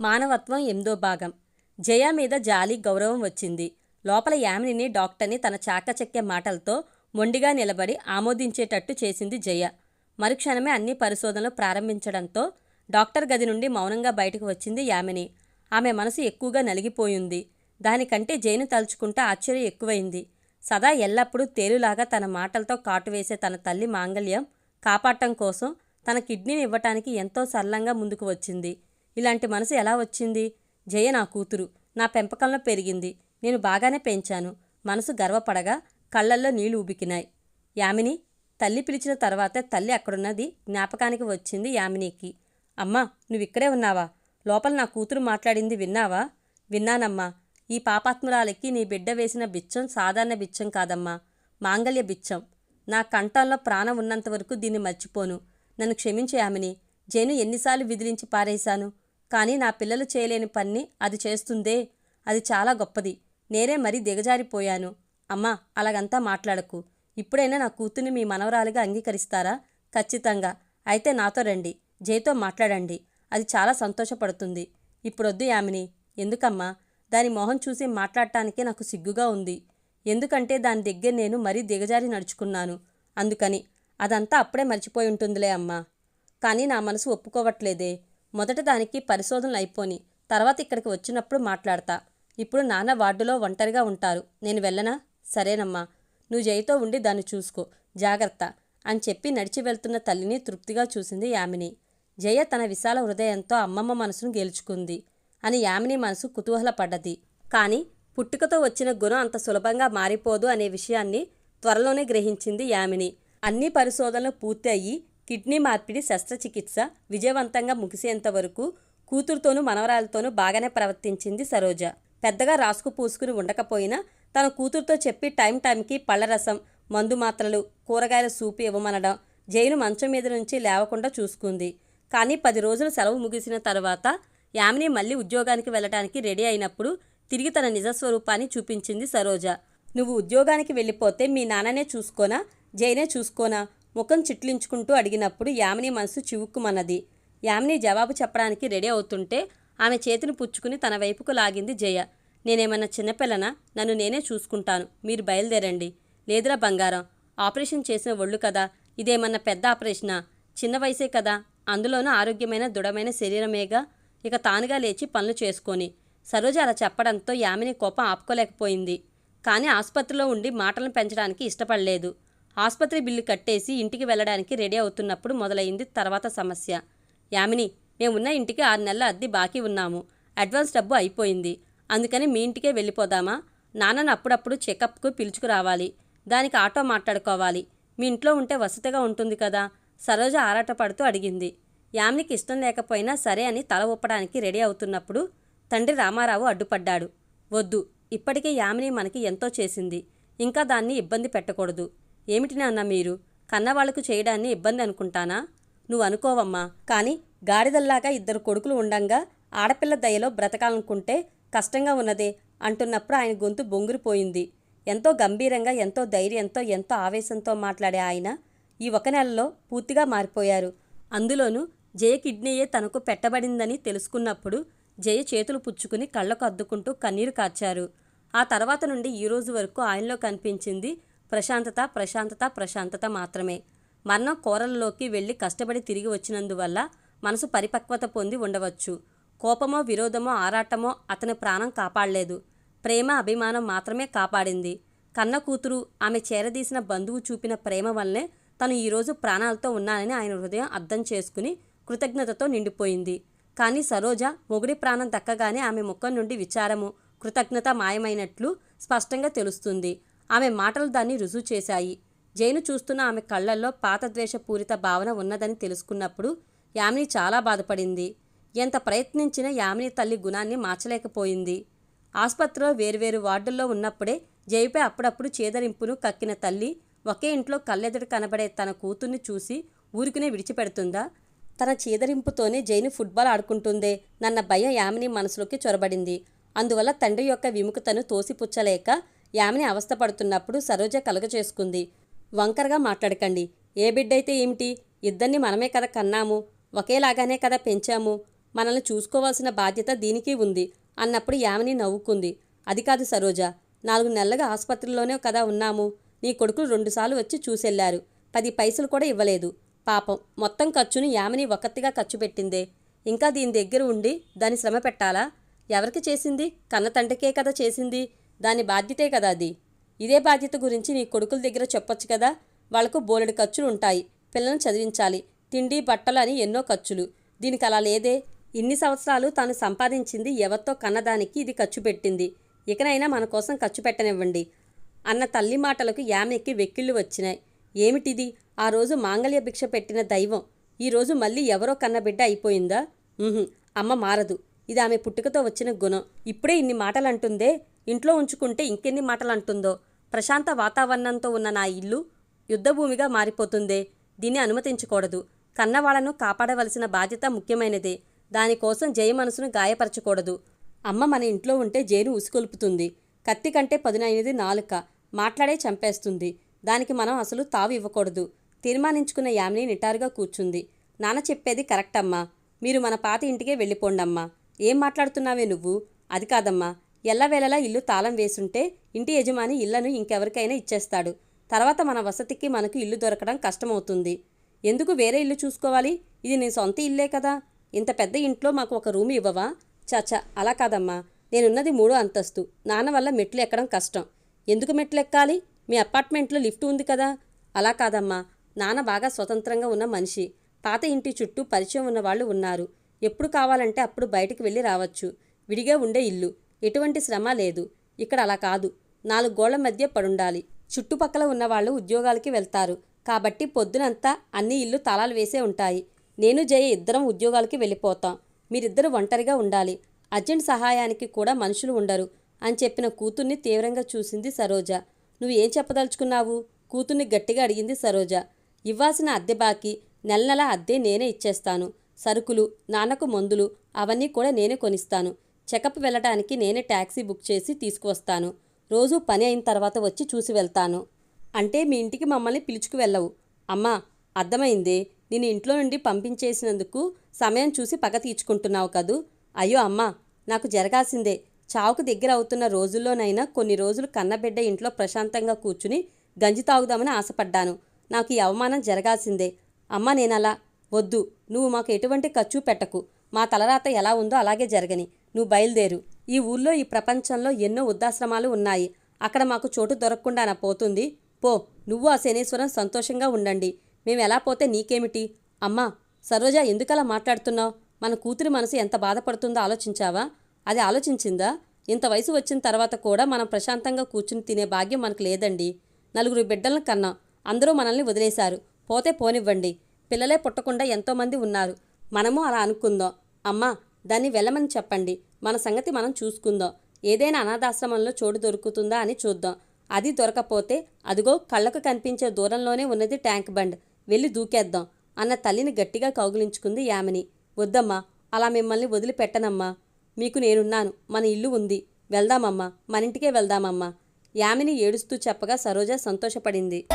మానవత్వం ఎనిమిదో భాగం. జయ మీద జాలి గౌరవం వచ్చింది. లోపల యామినిని డాక్టర్ని తన చాకచక్య మాటలతో మొండిగా నిలబడి ఆమోదించేటట్టు చేసింది జయ. మరుక్షణమే అన్ని పరిశోధనలు ప్రారంభించడంతో డాక్టర్ గది నుండి మౌనంగా బయటకు వచ్చింది యామిని. ఆమె మనసు ఎక్కువగా నలిగిపోయింది. దానికంటే జైను తలుచుకుంటే ఆశ్చర్యం ఎక్కువైంది. సదా ఎల్లప్పుడూ తేలులాగా తన మాటలతో కాటు వేసే తన తల్లి మాంగళ్యం కాపాడటం కోసం తన కిడ్నీని ఇవ్వటానికి ఎంతో సరళంగా ముందుకు వచ్చింది. ఇలాంటి మనసు ఎలా వచ్చింది? జయ నా కూతురు. నా పెంపకంలో పెరిగింది. నేను బాగానే పెంచాను. మనసు గర్వపడగా కళ్ళల్లో నీళ్ళు ఉబికినాయి యామిని తల్లి పిలిచిన తర్వాతే తల్లి అక్కడున్నది జ్ఞాపకానికి వచ్చింది యామినికి. అమ్మా నువ్విక్కడే ఉన్నావా? లోపల నా కూతురు మాట్లాడింది విన్నావా? విన్నానమ్మా. ఈ పాపాత్మురాలకి నీ బిడ్డ వేసిన బిచ్చం సాధారణ బిచ్చం కాదమ్మా. మాంగళ్య బిచ్చం. నా కంఠంలో ప్రాణం ఉన్నంత వరకు దీన్ని మర్చిపోను. నన్ను క్షమించే యామిని. జైను ఎన్నిసార్లు విదిలించి పారేశాను? కానీ నా పిల్లలు చేయలేని పన్ని అది చేస్తుందే. అది చాలా గొప్పది. నేనే మరీ దిగజారిపోయాను. అమ్మా అలాగంతా మాట్లాడకు. ఇప్పుడైనా నా కూతుర్ని మీ మనవరాలుగా అంగీకరిస్తారా? ఖచ్చితంగా. అయితే నాతో రండి. జయతో మాట్లాడండి. అది చాలా సంతోషపడుతుంది. ఇప్పుడొద్దు యామిని. ఎందుకమ్మా? దాని మొహం చూసి మాట్లాడటానికే నాకు సిగ్గుగా ఉంది. ఎందుకంటే దాని దగ్గర నేను మరీ దిగజారి నడుచుకున్నాను. అందుకని. అదంతా అప్పుడే మర్చిపోయి ఉంటుందిలే అమ్మా. కానీ నా మనసు ఒప్పుకోవట్లేదే. మొదట దానికి పరిశోధనలు అయిపోని తర్వాత ఇక్కడికి వచ్చినప్పుడు మాట్లాడతా. ఇప్పుడు నాన్న వార్డులో ఒంటరిగా ఉంటారు. నేను వెళ్ళనా? సరేనమ్మా. నువ్వు జైతో ఉండి దాన్ని చూసుకో. జాగ్రత్త అని చెప్పి నడిచి వెళ్తున్న తల్లిని తృప్తిగా చూసింది యామిని. జయ తన విశాల హృదయంతో అమ్మమ్మ మనసును గెలుచుకుంది అని యామిని మనసు కుతూహలపడ్డది. కానీ పుట్టుకతో వచ్చిన గుణం అంత సులభంగా మారిపోదు అనే విషయాన్ని త్వరలోనే గ్రహించింది యామిని. అన్ని పరిశోధనలు పూర్తి అయ్యి కిడ్నీ మార్పిడి శస్త్రచికిత్స విజయవంతంగా ముగిసేంత వరకు కూతురుతోనూ మనవరాలతోనూ బాగానే ప్రవర్తించింది సరోజ. పెద్దగా రాసుకు పూసుకుని ఉండకపోయినా తన కూతురుతో చెప్పి టైం టైంకి పళ్ళరసం మందు మాత్రలు కూరగాయల సూపు ఇవ్వమనడం జైలు మంచం మీద నుంచి లేవకుండా చూసుకుంది. కానీ పది రోజులు సెలవు ముగిసిన తర్వాత యామిని మళ్ళీ ఉద్యోగానికి వెళ్ళటానికి రెడీ అయినప్పుడు తిరిగి తన నిజస్వరూపాన్ని చూపించింది సరోజ. నువ్వు ఉద్యోగానికి వెళ్ళిపోతే మీ నాన్ననే చూసుకోనా? జైనే చూసుకోనా? ముఖం చిట్లించుకుంటూ అడిగినప్పుడు యామిని మనసు చివుక్కుమన్నది. యామిని జవాబు చెప్పడానికి రెడీ అవుతుంటే ఆమె చేతిని పుచ్చుకుని తన వైపుకు లాగింది జయ. నేనేమన్నా చిన్నపిల్లనా? నన్ను నేనే చూసుకుంటాను. మీరు బయలుదేరండి. లేదురా బంగారం. ఆపరేషన్ చేసిన ఒళ్ళు కదా. ఇదేమన్నా పెద్ద ఆపరేషనా? చిన్న వయసే కదా. అందులోనూ ఆరోగ్యమైన దృఢమైన శరీరమేగా. ఇక తానుగా లేచి పనులు చేసుకొని. సరోజ అలా చెప్పడంతో యామిని కోపం ఆపుకోలేకపోయింది. కానీ ఆసుపత్రిలో ఉండి మాటలను పెంచడానికి ఇష్టపడలేదు. ఆసుపత్రి బిల్లు కట్టేసి ఇంటికి వెళ్ళడానికి రెడీ అవుతున్నప్పుడు మొదలైంది తర్వాత సమస్య. యామిని మేమున్న ఇంటికి ఆరు నెలల అద్దె బాకీ ఉన్నాము. అడ్వాన్స్ డబ్బు అయిపోయింది. అందుకని మీ ఇంటికే వెళ్ళిపోదామా? నాన్నను అప్పుడప్పుడు చెకప్కు పిలుచుకురావాలి. దానికి ఆటో మాట్లాడుకోవాలి. మీ ఇంట్లో ఉంటే వసతిగా ఉంటుంది కదా? సరోజ ఆరాటపడుతూ అడిగింది. యామినికి ఇష్టం లేకపోయినా సరే అని తల ఊపడానికి రెడీ అవుతున్నప్పుడు తండ్రి రామారావు అడ్డుపడ్డాడు. వద్దు ఇప్పటికే యామిని మనకి ఎంతో చేసింది. ఇంకా దాన్ని ఇబ్బంది పెట్టకూడదు. ఏమిటి నాన్న మీరు? కన్నవాళ్ళకు చేయడాన్ని ఇబ్బంది అనుకుంటానా? నువ్వు అనుకోవమ్మా. కానీ గాడిదల్లాగా ఇద్దరు కొడుకులు ఉండంగా ఆడపిల్ల దయలో బ్రతకాలనుకుంటే కష్టంగా ఉన్నదే అంటున్నప్పుడు ఆయన గొంతు బొంగురిపోయింది. ఎంతో గంభీరంగా ఎంతో ధైర్యంతో ఎంతో ఆవేశంతో మాట్లాడే ఆయన ఈ ఒక నెలలో పూర్తిగా మారిపోయారు. అందులోనూ జయ కిడ్నీయే తనకు పెట్టబడిందని తెలుసుకున్నప్పుడు జయ చేతులు పుచ్చుకుని కళ్ళకు అద్దుకుంటూ కన్నీరు కార్చారు. ఆ తర్వాత నుండి ఈ రోజు వరకు ఆయనలో కనిపించింది ప్రశాంతత ప్రశాంతత ప్రశాంతత మాత్రమే. మరణం కోరలలోకి వెళ్ళి కష్టపడి తిరిగి వచ్చినందువల్ల మనసు పరిపక్వత పొంది ఉండవచ్చు. కోపమో విరోధమో ఆరాటమో అతని ప్రాణం కాపాడలేదు. ప్రేమ అభిమానం మాత్రమే కాపాడింది. కన్న కూతురు ఆమె చేరదీసిన బంధువు చూపిన ప్రేమ వల్లనే తను ఈరోజు ప్రాణాలతో ఉన్నానని ఆయన హృదయం అర్థం చేసుకుని కృతజ్ఞతతో నిండిపోయింది. కానీ సరోజ మొగుడి ప్రాణం దక్కగానే ఆమె ముఖం నుండి విచారము కృతజ్ఞత మాయమైనట్లు స్పష్టంగా తెలుస్తుంది. ఆమె మాటలు దాన్ని రుజువు చేశాయి. జైను చూస్తున్న ఆమె కళ్ళల్లో పాతద్వేషపూరిత భావన ఉన్నదని తెలుసుకున్నప్పుడు యామిని చాలా బాధపడింది. ఎంత ప్రయత్నించినా యామిని తల్లి గుణాన్ని మార్చలేకపోయింది. ఆసుపత్రిలో వేర్వేరు వార్డుల్లో ఉన్నప్పుడే జైపై అప్పుడప్పుడు చేదరింపును కక్కిన తల్లి ఒకే ఇంట్లో కళ్ళెదుట కనబడే తన కూతుర్ని చూసి ఊరికినే విడిచిపెడుతుందా? తన చీదరింపుతోనే జైను ఫుట్బాల్ ఆడుకుంటుందే నన్న భయం యామిని మనసులోకి చొరబడింది. అందువల్ల తండ్రి యొక్క విముఖతను తోసిపుచ్చలేక యామిని అవస్థపడుతున్నప్పుడు సరోజ కలుగచేసుకుంది వంకరగా మాట్లాడకండి. ఏ బిడ్డైతే ఏమిటి? ఇద్దరిని మనమే కదా కన్నాము. ఒకేలాగానే కదా పెంచాము. మనల్ని చూసుకోవాల్సిన బాధ్యత దీనికి ఉంది అన్నప్పుడు యామిని నవ్వుకుంది. అది కాదు సరోజ. నాలుగు నెలలుగా ఆసుపత్రిలోనే కదా ఉన్నాము. నీ కొడుకులు రెండుసార్లు వచ్చి చూసెళ్ళారు పది పైసలు కూడా ఇవ్వలేదు. పాపం మొత్తం ఖర్చుని యామిని ఒక్కతిగా ఖర్చు పెట్టిందే. ఇంకా దీని దగ్గర ఉండి దాని శ్రమ పెట్టాలా? ఎవరికి చేసింది? కన్న తండ్రికే కదా చేసింది. దాని బాధ్యతే కదా అది. ఇదే బాధ్యత గురించి నీ కొడుకుల దగ్గర చెప్పొచ్చు కదా? వాళ్ళకు బోలెడు ఖర్చులు ఉంటాయి. పిల్లల్ని చదివించాలి. తిండి బట్టలు అని ఎన్నో ఖర్చులు. దీనికి అలా లేదే. ఇన్ని సంవత్సరాలు తాను సంపాదించింది ఎవరితో కన్నదానికి ఇది ఖర్చు పెట్టింది. ఇకనైనా మన కోసం ఖర్చు పెట్టనివ్వండి. అన్న తల్లి మాటలకు యామెక్కి వెక్కిళ్ళు వచ్చినాయి. ఏమిటిది? ఆ రోజు మాంగళ్య భిక్ష పెట్టిన దైవం. ఈరోజు మళ్ళీ ఎవరో కన్న బిడ్డ అయిపోయిందా అమ్మ మారదు. ఇది ఆమె పుట్టుకతో వచ్చిన గుణం. ఇప్పుడే ఇన్ని మాటలు అంటుందే ఇంట్లో ఉంచుకుంటే ఇంకెన్ని మాటలు అంటుందో ప్రశాంత వాతావరణంతో ఉన్న నా ఇల్లు యుద్ధభూమిగా మారిపోతుందే. దీన్ని అనుమతించకూడదు. కన్నవాళ్ళను కాపాడవలసిన బాధ్యత ముఖ్యమైనదే. దానికోసం జయ మనసును గాయపరచకూడదు. అమ్మ మన ఇంట్లో ఉంటే జైలు ఉసుకొల్పుతుంది కత్తి కంటే పదునైనది నాలుక. మాట్లాడే చంపేస్తుంది. దానికి మనం అసలు తావు ఇవ్వకూడదు. తీర్మానించుకున్న యామిని నిటారుగా కూర్చుంది. నాన్న చెప్పేది కరెక్ట్ అమ్మా మీరు మన పాత ఇంటికే వెళ్ళిపోండమ్మా. ఏం మాట్లాడుతున్నావే నువ్వు? అది కాదమ్మా. ఎల్లవేళలా ఇల్లు తాళం వేసుంటే ఇంటి యజమాని ఇళ్ళను ఇంకెవరికైనా ఇచ్చేస్తాడు. తర్వాత మన వసతికి మనకు ఇల్లు దొరకడం కష్టమవుతుంది. ఎందుకు వేరే ఇల్లు చూసుకోవాలి? ఇది నీ సొంత ఇల్లే కదా. ఇంత పెద్ద ఇంట్లో మాకు ఒక రూమ్ ఇవ్వవా? చాచా అలా కాదమ్మా. నేనున్నది మూడో అంతస్తు. నాన్న వల్ల మెట్లు ఎక్కడం కష్టం. ఎందుకు మెట్లు ఎక్కాలి? మీ అపార్ట్మెంట్లో లిఫ్ట్ ఉంది కదా. అలా కాదమ్మా. నాన్న బాగా స్వతంత్రంగా ఉన్న మనిషి. పాత ఇంటి చుట్టూ పరిచయం ఉన్న వాళ్ళు ఉన్నారు. ఎప్పుడు కావాలంటే అప్పుడు బయటకు వెళ్ళి రావచ్చు. విడిగా ఉండే ఇల్లు. ఎటువంటి శ్రమ లేదు. ఇక్కడ అలా కాదు. నాలుగు గోళ్ళ మధ్య పడుండాలి. చుట్టుపక్కల ఉన్న వాళ్ళు ఉద్యోగాలకి వెళ్తారు. కాబట్టి పొద్దునంతా అన్ని ఇల్లు తాళాలు వేసే ఉంటాయి. నేను జయ ఇద్దరం ఉద్యోగాలకి వెళ్ళిపోతాం. మీరిద్దరు ఒంటరిగా ఉండాలి. అర్జెంట్ సహాయానికి కూడా మనుషులు ఉండరు అని చెప్పిన కూతుర్ని తీవ్రంగా చూసింది సరోజ. నువ్వు ఏం చెప్పదలుచుకున్నావు? కూతుర్ని గట్టిగా అడిగింది సరోజ. ఇవ్వాల్సిన అద్దె బాకీ నెల నెల అద్దె నేనే ఇచ్చేస్తాను. సరుకులు నాన్నకు మందులు అవన్నీ కూడా నేనే కొనిస్తాను. చెకప్ వెళ్ళటానికి నేనే ట్యాక్సీ బుక్ చేసి తీసుకువస్తాను. రోజు పని అయిన తర్వాత వచ్చి చూసి వెళ్తాను. అంటే మీ ఇంటికి మమ్మల్ని పిలుచుకు వెళ్ళవు. అమ్మా అర్థమైంది. నేను ఇంట్లో నుండి పంపించేసినందుకు సమయం చూసి పగ తీర్చుకుంటున్నావు కదూ? అయ్యో అమ్మా నాకు జరగాల్సిందే. చావుకు దగ్గర అవుతున్న రోజుల్లోనైనా కొన్ని రోజులు కన్నబిడ్డ ఇంట్లో ప్రశాంతంగా కూర్చుని గంజి తాగుదామని ఆశపడ్డాను. నాకు ఈ అవమానం జరగాల్సిందే. అమ్మా నేనలా. వద్దు నువ్వు మాకు ఎటువంటి ఖర్చు పెట్టకు. మా తలరాత ఎలా ఉందో అలాగే జరగని. నువ్వు బయలుదేరు. ఈ ఊళ్ళో ఈ ప్రపంచంలో ఎన్నో వృద్ధాశ్రమాలు ఉన్నాయి. అక్కడ మాకు చోటు దొరకకుండా నా పోతుంది? పో నువ్వు ఆ శనేశ్వరం సంతోషంగా ఉండండి. మేము ఎలా పోతే నీకేమిటి? అమ్మా సరోజ ఎందుకలా మాట్లాడుతున్నావు? మన కూతురి మనసు ఎంత బాధపడుతుందో ఆలోచించావా? అది ఆలోచించిందా? ఇంత వయసు వచ్చిన తర్వాత కూడా మనం ప్రశాంతంగా కూర్చుని తినే భాగ్యం మనకు లేదండి. నలుగురు బిడ్డలను కన్నాం. అందరూ మనల్ని వదిలేశారు. పోతే పోనివ్వండి. పిల్లలే పుట్టకుండా ఎంతోమంది ఉన్నారు. మనము అలా అనుకుందాం. అమ్మా దాన్ని వెళ్ళమని చెప్పండి. మన సంగతి మనం చూసుకుందాం. ఏదైనా అనాథాశ్రమంలో చోటు దొరుకుతుందా అని చూద్దాం. అది దొరకపోతే అదిగో కళ్ళకు కనిపించే దూరంలోనే ఉన్నది ట్యాంక్ బండ్. వెళ్ళి దూకేద్దాం అన్న తల్లిని గట్టిగా కౌగిలించుకుంది యామిని. వద్దమ్మా అలా మిమ్మల్ని వదిలిపెట్టనమ్మా. మీకు నేనున్నాను మన ఇల్లు ఉంది. వెళ్దామమ్మా మన ఇంటికే వెళ్దామమ్మా. యామిని ఏడుస్తూ చెప్పగా సరోజ సంతోషపడింది.